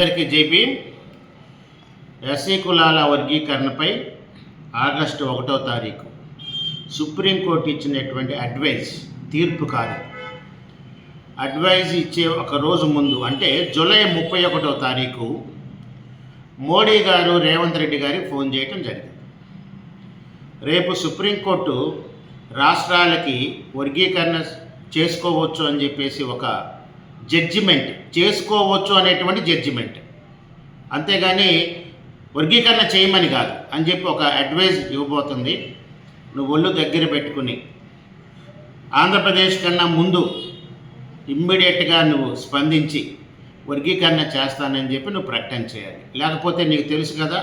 అందరికీ JP SC కులాల వర్గీకరణపై August ఒకటో తారీఖు సుప్రీంకోర్టు ఇచ్చినటువంటి అడ్వైజ్ తీర్పు కాదు. అడ్వైజ్ ఇచ్చే ఒక రోజు ముందు అంటే జూలై ముప్పై ఒకటో తారీఖు మోడీ గారు రేవంత్ రెడ్డి గారికి ఫోన్ చేయటం జరిగింది. రేపు సుప్రీంకోర్టు రాష్ట్రాలకి వర్గీకరణ చేసుకోవచ్చు అని చెప్పేసి ఒక జడ్జిమెంట్ చేసుకోవచ్చు అనేటువంటి జడ్జిమెంట్. అంతేగాని వర్గీకరణ చేయమని కాదు అని చెప్పి ఒక అడ్వైజ్ ఇవ్వబోతుంది. నువ్వు ఒళ్ళు దగ్గర పెట్టుకుని ఆంధ్రప్రదేశ్ కన్నా ముందు ఇమ్మీడియట్గా నువ్వు స్పందించి వర్గీకరణ చేస్తానని చెప్పి నువ్వు ప్రకటన చేయాలి. లేకపోతే నీకు తెలుసు కదా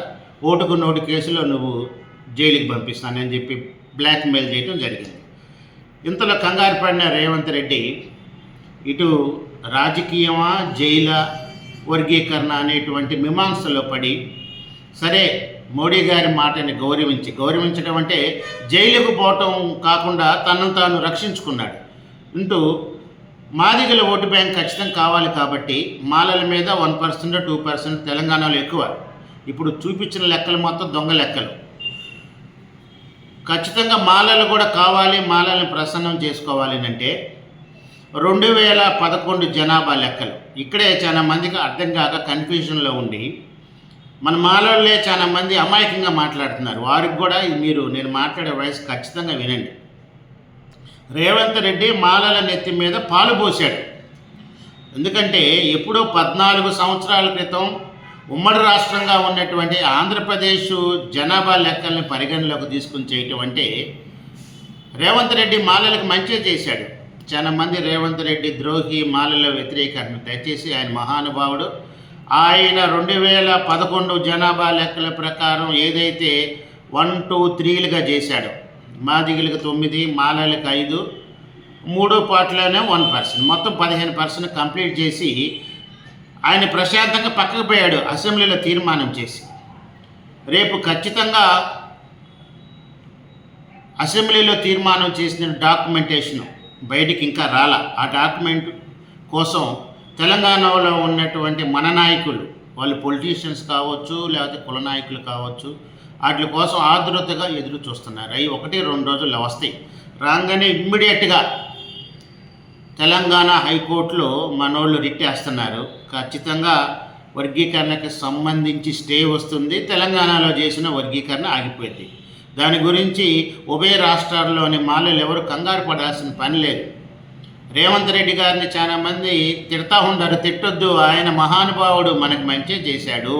ఓటుకు నోటు కేసులో నువ్వు జైలుకి పంపిస్తానని చెప్పి బ్లాక్మెయిల్ చేయడం జరిగింది. ఇంతలో కంగారు పడిన రేవంత్ రెడ్డి ఇటు రాజకీయమా జైల వర్గీకరణ అనేటువంటి మీమాంసలో పడి సరే మోడీ గారి మాటని గౌరవించి గౌరవించడం అంటే జైలుకు పోవటం కాకుండా తనను తాను రక్షించుకున్నాడు. అంటూ మాదిగల ఓటు బ్యాంక్ ఖచ్చితం కావాలి కాబట్టి మాలల మీద వన్ పర్సెంట్ టూ పర్సెంట్ తెలంగాణలో ఎక్కువ. ఇప్పుడు చూపించిన లెక్కలు మొత్తం దొంగ లెక్కలు. ఖచ్చితంగా మాలలు కూడా కావాలి మాలల్ని ప్రసన్నం చేసుకోవాలి అంటే రెండు వేల పదకొండు జనాభా లెక్కలు. ఇక్కడే చాలా మందికి అర్థం కాక కన్ఫ్యూజన్లో ఉండి మన మాలోళ్ళే చాలా మంది అమాయకంగా మాట్లాడుతున్నారు. వారికి కూడా మీరు నేను మాట్లాడే వయసు ఖచ్చితంగా వినండి. రేవంత్ రెడ్డి మాలల నెత్తి మీద పాలు పోశాడు. ఎందుకంటే ఎప్పుడో పద్నాలుగు సంవత్సరాల క్రితం ఉమ్మడి రాష్ట్రంగా ఉన్నటువంటి ఆంధ్రప్రదేశ్ జనాభా లెక్కల్ని పరిగణలోకి తీసుకుని చేయటం అంటే రేవంత్ రెడ్డి మాలలకు మంచి చేశాడు. చాలా మంది రేవంత్ రెడ్డి ద్రోహి మాలలో వ్యతిరేకరణ దయచేసి ఆయన మహానుభావుడు. ఆయన రెండు వేల పదకొండు జనాభా లెక్కల ప్రకారం ఏదైతే వన్ టూ త్రీలుగా చేశాడు మాదిగలకు తొమ్మిది మాలలకు ఐదు మూడో పాటలోనే వన్ పర్సెంట్. మొత్తం పదిహేను పర్సెంట్ కంప్లీట్ చేసి ఆయన ప్రశాంతంగా పక్కకు పోయాడు అసెంబ్లీలో తీర్మానం చేసి. రేపు ఖచ్చితంగా అసెంబ్లీలో తీర్మానం చేసిన డాక్యుమెంటేషన్ బయటికి ఇంకా రాలా. ఆ డాక్యుమెంట్ కోసం తెలంగాణలో ఉన్నటువంటి మన నాయకులు వాళ్ళు పొలిటీషియన్స్ కావచ్చు లేకపోతే కుల నాయకులు కావచ్చు వాటి కోసం ఆదురతగా ఎదురు చూస్తున్నారు. అవి ఒకటి రెండు రోజుల్లో వస్తాయి. రాగానే ఇమ్మీడియట్గా తెలంగాణ హైకోర్టులో మనోళ్ళు రిట్టేస్తున్నారు ఖచ్చితంగా వర్గీకరణకి సంబంధించి స్టే వస్తుంది. తెలంగాణలో చేసిన వర్గీకరణ ఆగిపోయింది. దాని గురించి ఉభయ రాష్ట్రాల్లోని మాలలు ఎవరు కంగారు పడాల్సిన పని లేదు. రేవంత్ రెడ్డి గారిని చాలామంది తిడతా ఉండరు తిట్టొద్దు ఆయన మహానుభావుడు మనకు మంచి చేశాడు.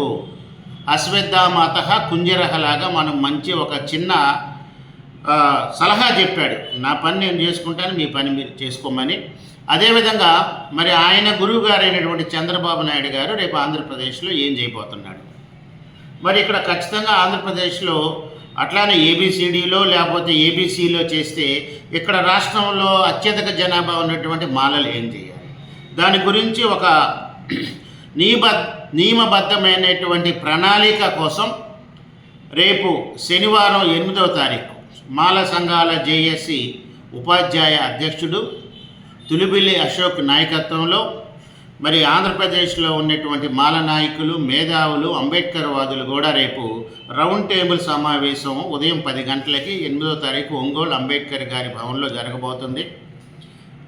అశ్వత్థామాత కుంజరహలాగా మనం మంచి ఒక చిన్న సలహా చెప్పాడు. నా పని నేను చేసుకుంటాను మీ పని మీరు చేసుకోమని. అదేవిధంగా మరి ఆయన గురువు గారైనటువంటి చంద్రబాబు నాయుడు గారు రేపు ఆంధ్రప్రదేశ్లో ఏం చేయబోతున్నాడు? మరి ఇక్కడ ఖచ్చితంగా ఆంధ్రప్రదేశ్లో అట్లానే ఏబిసిడిలో లేకపోతే ఏబిసిలో చేస్తే ఇక్కడ రాష్ట్రంలో అత్యధిక జనాభా ఉన్నటువంటి మాలలు ఏం చేయాలి? దాని గురించి ఒక నియమ నియమబద్ధమైనటువంటి ప్రణాళిక కోసం రేపు శనివారం ఎనిమిదవ తారీఖు మాల సంఘాల జేఏసీ ఉపాధ్యాయ అధ్యక్షుడు తులిబిల్లి అశోక్ నాయకత్వంలో మరి ఆంధ్రప్రదేశ్లో ఉన్నటువంటి మాల నాయకులు మేధావులు అంబేద్కర్ వాదులు కూడా రేపు రౌండ్ టేబుల్ సమావేశం ఉదయం పది గంటలకి ఎనిమిదో తారీఖు ఒంగోలు అంబేద్కర్ గారి భవన్లో జరగబోతుంది.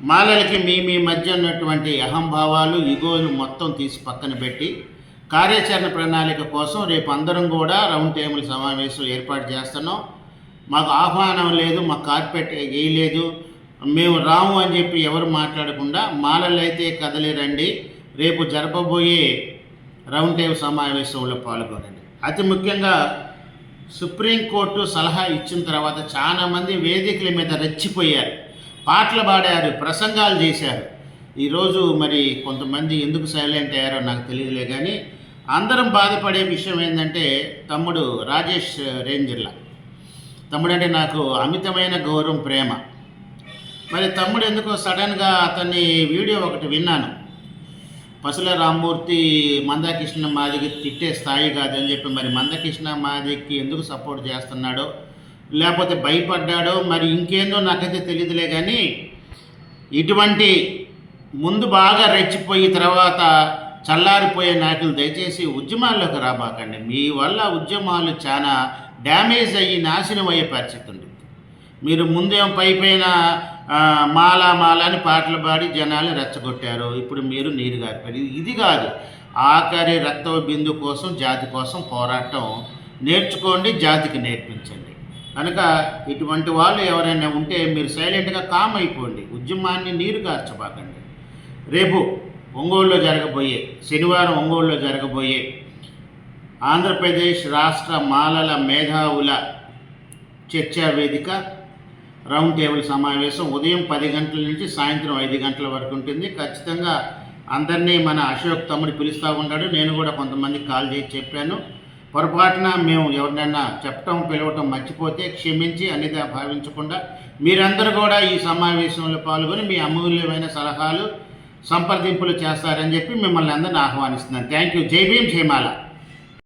మాలలకి మీ మీ మధ్య ఉన్నటువంటి అహంభావాలు ఇగోలు మొత్తం తీసి పక్కన పెట్టి కార్యాచరణ ప్రణాళిక కోసం రేపు అందరం కూడా రౌండ్ టేబుల్ సమావేశం ఏర్పాటు చేస్తున్నాం. మాకు ఆహ్వానం లేదు మాకు కార్పెట్ వేయలేదు మేము రాము అని చెప్పి ఎవరు మాట్లాడకుండా మాలలు అయితే కదలి రండి రేపు జరపబోయే రౌండ్ టేబుల్ సమావేశంలో పాల్గొనండి. అతి ముఖ్యంగా సుప్రీంకోర్టు సలహా ఇచ్చిన తర్వాత చాలామంది వేదికల మీద రెచ్చిపోయారు పాటలు పాడారు ప్రసంగాలు చేశారు. ఈరోజు మరి కొంతమంది ఎందుకు సైలెంట్ అయ్యారో నాకు తెలియదులే కానీ అందరం బాధపడే విషయం ఏంటంటే తమ్ముడు రాజేష్ రేంజర్ల తమ్ముడంటే నాకు అమితమైన గౌరవం ప్రేమ. మరి తమ్ముడు ఎందుకో సడన్గా అతన్ని వీడియో ఒకటి విన్నాను. పసుల రామ్మూర్తి మందాకృష్ణ మాదికి తిట్టే స్థాయి కాదని చెప్పి మరి మందకృష్ణ మాదికి ఎందుకు సపోర్ట్ చేస్తున్నాడో లేకపోతే భయపడ్డాడో మరి ఇంకేందో నాకైతే తెలియదులే కానీ ఇటువంటి ముందు బాగా రెచ్చిపోయి తర్వాత చల్లారిపోయే నాయకులు దయచేసి ఉద్యమాల్లోకి రాబాకండి. మీ వల్ల ఉద్యమాలు చాలా డ్యామేజ్ అయ్యి నాశనం అయ్యే పరిస్థితి ఉంది. మీరు ముందేం పైపైన మాలా మాల అని పాటలు పాడి జనాలు రెచ్చగొట్టారు. ఇప్పుడు మీరు నీరు గారిపోయారు. ఇది కాదు. ఆఖరి రక్త బిందు కోసం జాతి కోసం పోరాటం. నేర్చుకోండి జాతికి నేర్పించండి. కనుక ఇటువంటి వాళ్ళు ఎవరైనా ఉంటే మీరు సైలెంట్గా కామ్ అయిపోండి. ఉద్యమాన్ని నీరు కార్చబాకండి రేపు ఒంగోలులో జరగబోయే శనివారం ఒంగోలులో జరగబోయే ఆంధ్రప్రదేశ్ రాష్ట్ర మాలల మేధావుల చర్చా వేదిక రౌండ్ టేబుల్ సమావేశం ఉదయం పది గంటల నుంచి సాయంత్రం ఐదు గంటల వరకు ఉంటుంది. ఖచ్చితంగా అందరినీ మన అశోక్ తమ్ముడు పిలుస్తూ ఉంటాడు. నేను కూడా కొంతమందికి కాల్ చేసి చెప్పాను. పొరపాటున మేము ఎవరినైనా చెప్పటం పిలవటం మర్చిపోతే క్షమించి అన్నిదా భావించకుండా మీరందరూ కూడా ఈ సమావేశంలో పాల్గొని మీ అమూల్యమైన సలహాలు సంప్రదింపులు చేస్తారని చెప్పి మిమ్మల్ని అందరిని ఆహ్వానిస్తున్నాను. Thank you. జై భీమ్ జయమాల